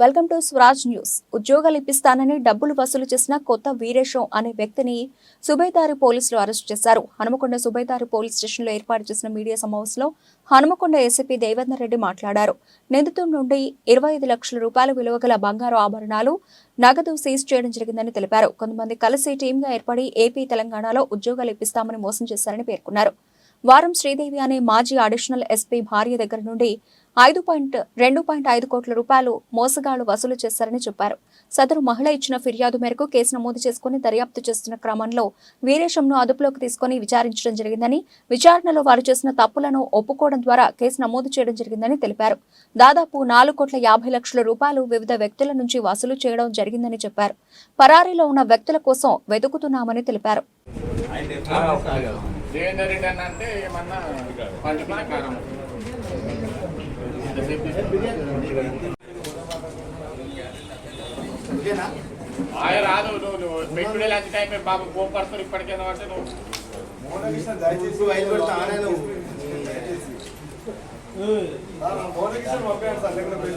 Welcome to Swaraj news. ఉద్యోగాలు ఇప్పిస్తానని డబ్బులు వసూలు చేసిన కొత్త వీరేశం అనే వ్యక్తిని సుబైదారి పోలీసులు అరెస్ట్ చేశారు. హనుమకొండ సుబైదారి పోలీస్ స్టేషన్లో ఏర్పాటు చేసిన మీడియా సమావేశంలో హనుమకొండ ఏసీపీ దేవేందర్ రెడ్డి మాట్లాడారు. నిందితుడి నుండి ఇరవై ఐదు లక్షల రూపాయల విలువ గల బంగారు ఆభరణాలు నగదు సీజ్ చేయడం జరిగిందని తెలిపారు. కొంతమంది కలిసి టీంగా ఏర్పడి ఏపీ తెలంగాణలో ఉద్యోగాలు ఇప్పిస్తామని మోసం చేశారని పేర్కొన్నారు. వారం శ్రీదేవి అనే మాజీ అడిషనల్ ఎస్పీ భార్య దగ్గర నుండి ఐదు పాయింట్ రెండు పాయింట్ ఐదు కోట్ల రూపాయలు మోసగాళ్ళు వసూలు చేశారని చెప్పారు. సదరు మహిళ ఇచ్చిన ఫిర్యాదు మేరకు కేసు నమోదు చేసుకుని దర్యాప్తు చేస్తున్న క్రమంలో వీరేశంను అదుపులోకి తీసుకుని విచారించడం జరిగిందని విచారణలో వారు చేసిన తప్పులను ఒప్పుకోవడం ద్వారా కేసు నమోదు చేయడం జరిగిందని తెలిపారు. దాదాపు నాలుగు కోట్ల యాభై లక్షల రూపాయలు వివిధ వ్యక్తుల నుంచి వసూలు చేయడం జరిగిందని చెప్పారు. పరారీలో ఉన్న వ్యక్తుల కోసం వెతుకుతున్నామని తెలిపారు. దేవేందర్ రెడ్డి అన్న అంటే ఏమన్నా పండుకున్న కారం ఆయన రాదు నువ్వు నువ్వు పెట్టుడే లాంటి టైం బాబు కోపడుతారు ఇప్పటికేదో అంటే నువ్వు. మోనకృష్ణ పంపాను సార్ లేకుండా ప్రెస్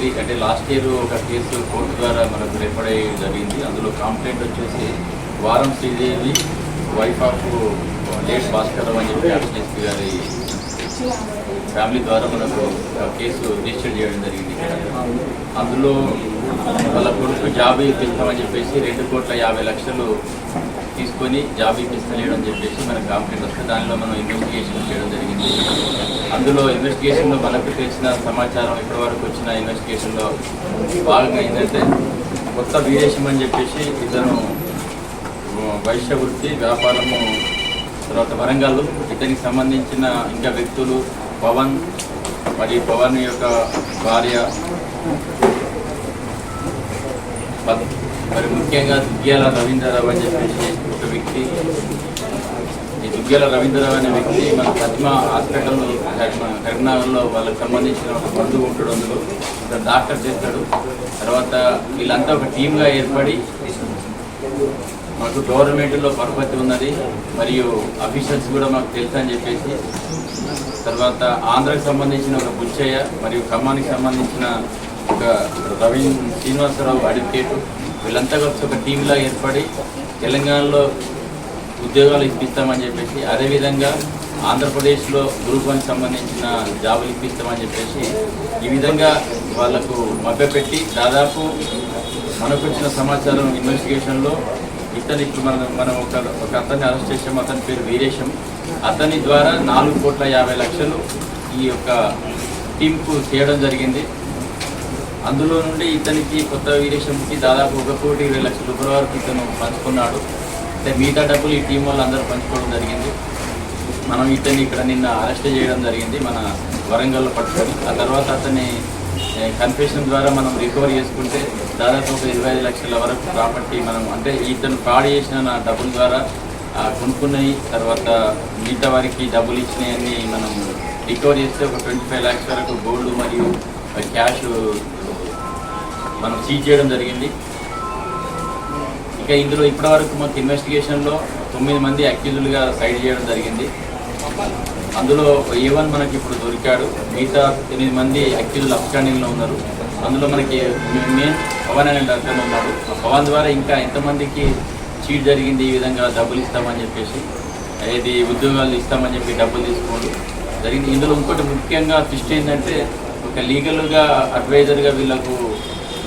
త్రీ అంటే లాస్ట్ ఇయర్ ఒక కేసు కోర్టు ద్వారా మనకు రిఫర్ అయ్యి జరిగింది. అందులో కంప్లైంట్ వచ్చేసి వారం Sridevi wife of late Bhaskar అని చెప్పి అర్చనేశ్వరి గారి ఫ్యామిలీ ద్వారా మనకు ఒక కేసు రిజిస్టర్ చేయడం జరిగింది అందులో వాళ్ళ కొడుకు జాబ్ ఇప్పిస్తామని చెప్పేసి రెండు కోట్ల యాభై లక్షలు తీసుకొని జాబ్ ఇప్పిస్తలేడు అని చెప్పేసి మనకు కంప్లైంట్ వస్తే దానిలో మనం ఇన్వెస్టిగేషన్ చేయడం జరిగింది. అందులో ఇన్వెస్టిగేషన్లో మనకు తెలిసిన సమాచారం ఇప్పటివరకు వచ్చిన ఇన్వెస్టిగేషన్లో భాగంగా ఏంటంటే కొత్త విదేశం అని చెప్పేసి ఇతను వైశ్య వృత్తి వ్యాపారము తర్వాత వరంగల్ ఇతనికి సంబంధించిన ఇంకా వ్యక్తులు పవన్ మరియు పవన్ యొక్క భార్య మరి ముఖ్యంగా దుగ్గ్యాల రవీంద్రరావు అని చెప్పేసి వ్యక్తి. ఈ దుగ్గ్యాల రవీంద్రరావు అనే వ్యక్తి మన పద్మ హాస్పిటల్ కరీంనగర్లో వాళ్ళకి సంబంధించిన ఒక బంధువు ఉంటాడు అందులో. డాక్టర్ చేస్తాడు. తర్వాత వీళ్ళంతా ఒక టీమ్గా ఏర్పడి మాకు గవర్నమెంట్లో పరపతి ఉన్నది. మరియు అఫీషియల్స్ కూడా మాకు తెలుసు అని చెప్పేసి. తర్వాత ఆంధ్రకు సంబంధించిన ఒక బుచ్చయ్య మరియు ఖమ్మానికి సంబంధించిన ఒక రవీంద్ర శ్రీనివాసరావు అడ్వకేట్. వీళ్ళంతా కలిసి ఒక టీంలా ఏర్పడి తెలంగాణలో ఉద్యోగాలు ఇప్పిస్తామని చెప్పేసి అదేవిధంగా ఆంధ్రప్రదేశ్లో గ్రూప్కి సంబంధించిన జాబులు ఇప్పిస్తామని చెప్పేసి ఈ విధంగా వాళ్ళకు మభ్యపెట్టి దాదాపు మనకు వచ్చిన సమాచారం ఇన్వెస్టిగేషన్లో ఇతను ఇప్పుడు మనం మనం ఒక ఒక అతన్ని అరెస్ట్ చేసాం అతని పేరు వీరేశం. అతని ద్వారా నాలుగు కోట్ల యాభై లక్షలు ఈ యొక్క టీంకు చేయడం జరిగింది. అందులో నుండి ఇతనికి కొత్త వీరేశంకి దాదాపు ఒక కోటి ఇరవై లక్షల రూపాయల వరకు ఇతను పంచుకున్నాడు. అంటే మిగతా డబ్బులు ఈ టీం వాళ్ళు అందరూ పంచుకోవడం జరిగింది. మనం ఇతన్ని ఇక్కడ నిన్న అరెస్ట్ చేయడం జరిగింది మన వరంగల్లో పట్టుకొని. ఆ తర్వాత అతన్ని కన్ఫెషన్ ద్వారా మనం రికవర్ చేసుకుంటే దాదాపు ఒక ఇరవై ఐదు లక్షల వరకు ప్రాపర్టీ మనం అంటే ఇతను ఫ్రాడ్ చేసిన డబ్బుల ద్వారా కొనుక్కున్నాయి. తర్వాత మిగతా వారికి డబ్బులు ఇచ్చినాయని మనం రికవర్ చేస్తే ఒక ట్వంటీ ఫైవ్ ల్యాక్స్ వరకు గోల్డ్ మరియు క్యాష్ మనం సీజ్ చేయడం జరిగింది. ఇక ఇందులో ఇప్పటివరకు మనకు ఇన్వెస్టిగేషన్లో తొమ్మిది మంది అక్యూజులుగా సైడ్ చేయడం జరిగింది. అందులో ఏ వన్ మనకి ఇప్పుడు దొరికాడు. మిగతా ఎనిమిది మంది అక్యూజులు అప్స్టాండింగ్లో ఉన్నారు. అందులో మనకి మెయిన్ పవన్ అనే డాక్టర్ ఉన్నాడు పవన్ ద్వారా ఇంకా ఎంతమందికి చీట్ జరిగింది ఈ విధంగా డబ్బులు ఇస్తామని చెప్పేసి ఏది ఉద్యోగాలు ఇస్తామని చెప్పి డబ్బులు తీసుకోండి జరిగింది. ఇందులో ఇంకోటి ముఖ్యంగా దృష్టి ఏంటంటే ఒక లీగల్గా అడ్వైజర్గా వీళ్ళకు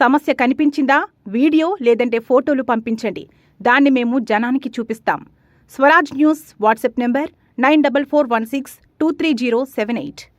సమస్య కనిపించిందా? వీడియో లేదంటే ఫోటోలు పంపించండి. దాన్ని మేము జనానికి చూపిస్తాం. Swaraj news WhatsApp number nine double four one six two three zero seven eight.